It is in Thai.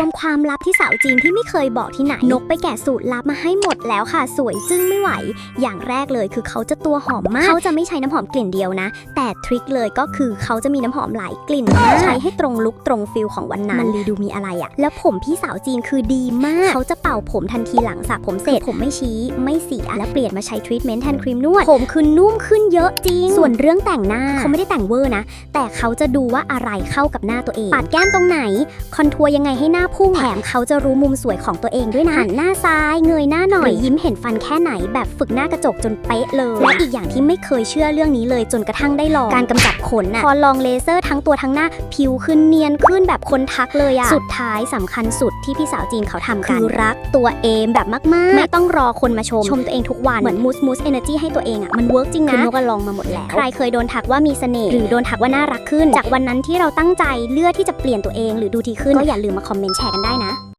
วมความลับที่สาวจีนที่ไม่เคยบอกที่ไหน นกไปแกะสูตรลับมาให้หมดแล้วค่ะ สวยจึ้งไม่ไหว อย่างแรกเลยคือเขาจะตัวหอมมาก เขาจะไม่ใช้น้ำหอมกลิ่นเดียวนะ แต่ทริคเลยก็คือเขาจะมีน้ำหอมหลายกลิ่นมากใช้ให้ตรงลุคตรงฟิลของวันนั้นมันเลยดูมีอะไรอะแล้วผมพี่สาวจีนคือดีมาก เขาจะเป่าผมทันทีหลังสระผมเสร็จผมไม่ชี้ไม่เสียแล้วเปลี่ยนมาใช้ทรีทเมนต์แทนครีมนวดผมคือนุ่มขึ้นเยอะจริง ส่วนเรื่องแต่งหน้าเขาไม่ได้แต่งเวอร์นะ แต่เขาจะดูว่าอะไรเข้ากับหน้าตัวเองปัดแก้มตรงไหน คอนทัวร์ยังไงให้หน้าพุ่งแถมเขาจะรู้มุมสวยของตัวเองด้วยนะหันหน้าซ้ายเงยหน้าหน่อยหรือยิ้มเห็นฟันแค่ไหนแบบฝึกหน้ากระจกจนเป๊ะเลย และอีกอย่างที่ไม่เคยเชื่อเรื่องนี้เลยจนกระทั่งได้ลองการกำจัดขนน่ะพอลองเลเซอร์ทั้งตัวทั้งหน้า ผิวขึ้นเนียนขึ้นแบบคนทักเลยอะสุดท้ายสำคัญสุดที่พี่สาวจีนเขาทำกันคือรักตัวเองแบบมากๆ ไม่ต้องรอคนมาชมชมตัวเองทุกวันเหมือนมูสมูสเอเนอร์จีให้ตัวเองอะมันเวิร์กจริงนะคือนกก็ลองมาหมดแล้ว ใครเคยโดนทักว่ามีเสน่ห์หรือโดนทักว่าน่ารักขึ้น จากวันนั้นที่เราตั้งใจเลือกที่จะเปลี่ยนตัวเองหรือดูดีขึ้นก็อย่าลืมมาคอมเมนต์แชร์กันได้นะ